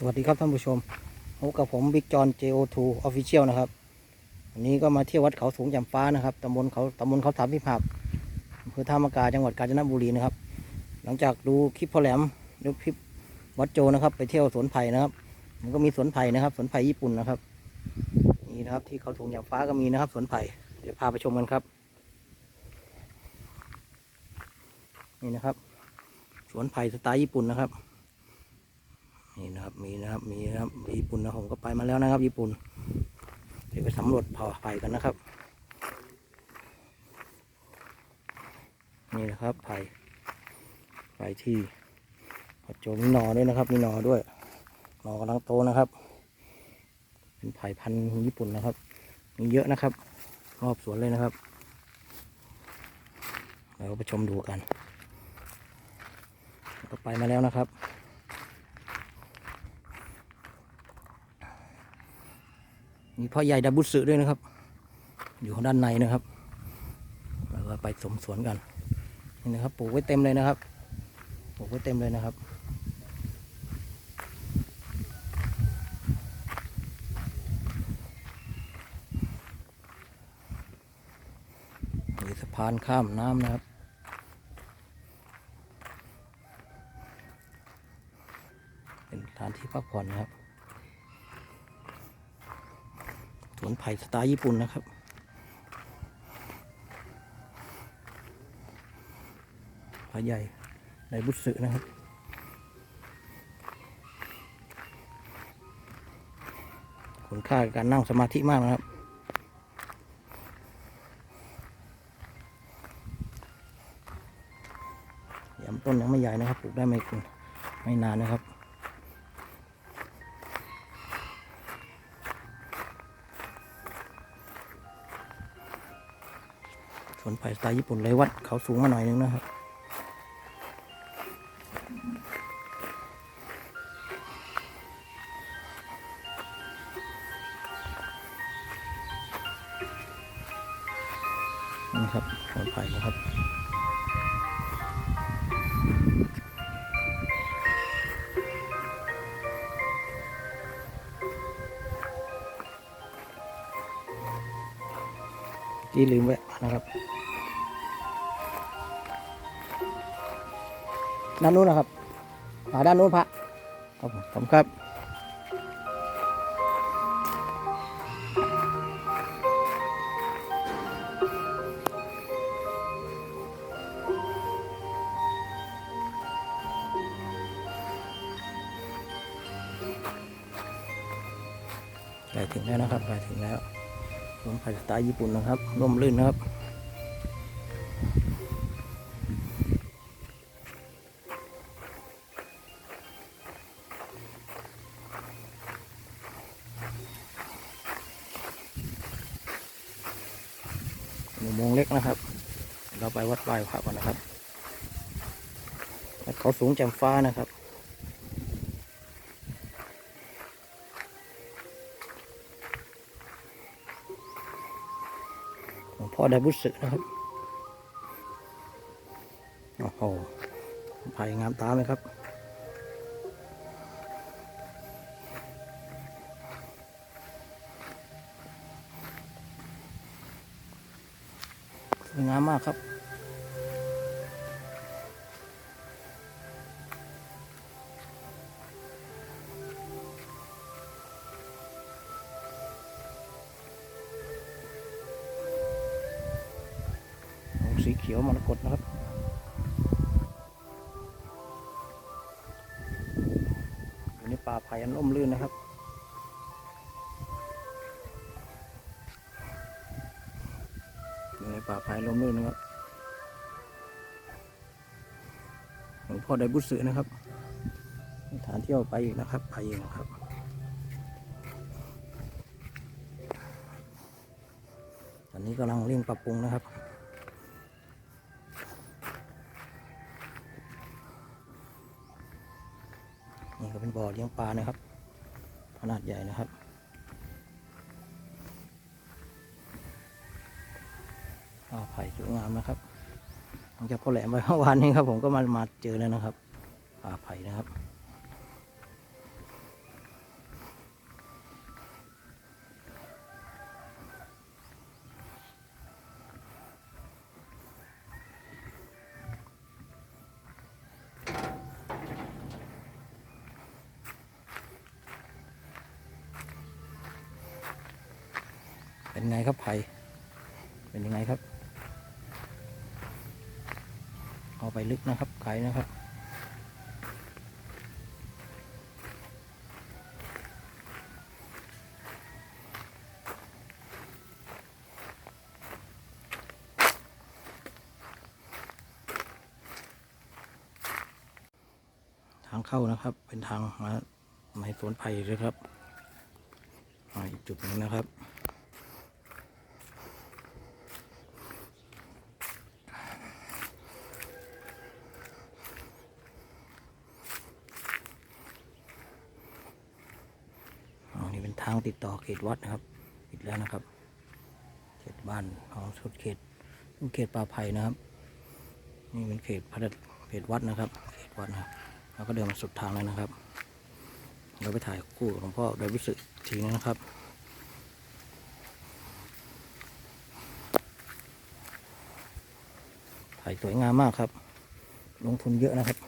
สวัสดีครับท่านผู้ชมพบกับผมบิ๊กจอน JO2 Official นะครับวันนี้ก็มาเที่ยววัดเขาสูงจำฟ้านะครับตำบลเขาตำบลเขาถามพิพากอำเภอท่ามะกาจังหวัดกาญจนบุรีนะครับ หลังจากดูคลิปพ่อแหลมดูคลิปวัดโจนะครับ ไปเที่ยวสวนไผ่นะครับ มันก็มีสวนไผ่นะครับ สวนไผ่ญี่ปุ่นนะครับ นี่นะครับที่เขาสูงจำฟ้าก็มีนะครับ สวนไผ่เดี๋ยวพาไปชมกันครับ นี่นะครับ สวนไผ่สไตล์ญี่ปุ่นนะครับ นี่นะครับมีนะครับมีนะครับญี่ปุ่นนะผมก็ไปมาแล้วนะครับ ญี่ปุ่นเดี๋ยวไปสำรวจเผ่าไผ่กันนะครับ นี่นะครับไผ่ไผ่ที่พอโจมีหนนอด้วยนะครับ มีนอด้วยนอกำลังโตนะครับ เป็นไผ่พันธุ์ญี่ปุ่นนะครับ มีเยอะนะครับ รอบสวนเลยนะครับเราไปชมดูกัน ก็ไปมาแล้วนะครับ มีพ่อใหญ่ดับบุสึด้วยนะครับ อยู่ด้านในนะครับเราไปสมสวนกันนี่นะครับปลูกไว้เต็มเลยนะครับปลูกไว้เต็มเลยนะครับมีสะพานข้ามน้ำนะครับเป็นสถานที่พักผ่อนนะครับ สวนไผ่สไตล์ญี่ปุ่นนะครับ ผาใหญ่ในบุษสึนะครับ คุณค่ากับการนั่งสมาธิมากนะครับยำต้นยังไม่ใหญ่นะครับ ปลูกได้ไม่ไม่นานนะครับ วนไผ่สไตล์ญี่ปุ่นเลยวัดเขาสูงมาหน่อยนึงนะครับ นี่ครับสวนไผ่นะครับที่ลืมแวะนะครับ ด้านนู้นนะครับหาด้านนู้นพระครับผมครับไปถึงแล้วนะครับไปถึงแล้วสวนไผ่สไตล์ญี่ปุ่นนะครับร่มรื่นนะครับ อุโมงค์เล็กนะครับ เราไปวัดไหว้พระก่อนนะครับเขาสูงแจ่มฟ้านะครับหลวงพ่อได้บุษนะครับ โอ้โหไผ่งามตาไหมครับ วยงามมากครับ สีเขียวมรกตนะครับอยู่ในป่าไผ่อันร่มรื่นนะครับ อยู่ในป่าไผ่ร่มรื่นนะครับหลวงพ่อได้บุษสือนะครับสถานเที่ยวไปอีกนะครับ ไปอีกนะครับตอนนี้กำลังเร่งปรับปรุงนะครับนี่ก็เป็นบ่อเลี้ยงปลานะครับ ขนาดใหญ่นะครับ ก็ไผ่สวยงามนะครับหลังจากพ่อแหลมไปเมื่อวานนี้ครับ ผมก็มามาเจอแล้วนะครับป่าไผ่นะครับเป็นไงครับไผ่เป็นยังไงครับ เอาไปลึกนะครับ ไกลนะครับ ทางเข้านะครับ เป็นทางมาในสวนไผ่เลยครับ มาอีกจุดหนึงนะครับ อ๋อนี่เป็นทางติดต่อเขตวัดนะครับปิดแล้วนะครับ เขตบ้านของสุดเขตเขตป่าไผ่นะครับ นี่เป็นเขตพัฒเขตวัดนะครับ เขตวัดนะครับเราก็เดินมาสุดทางแล้วนะครับ เราไปถ่ายคู่กับหลวงพ่อโดยวิสุทธิ์อีกทีนึงนะครับถ่ายสวยงามมากครับ ลงทุนเยอะนะครับ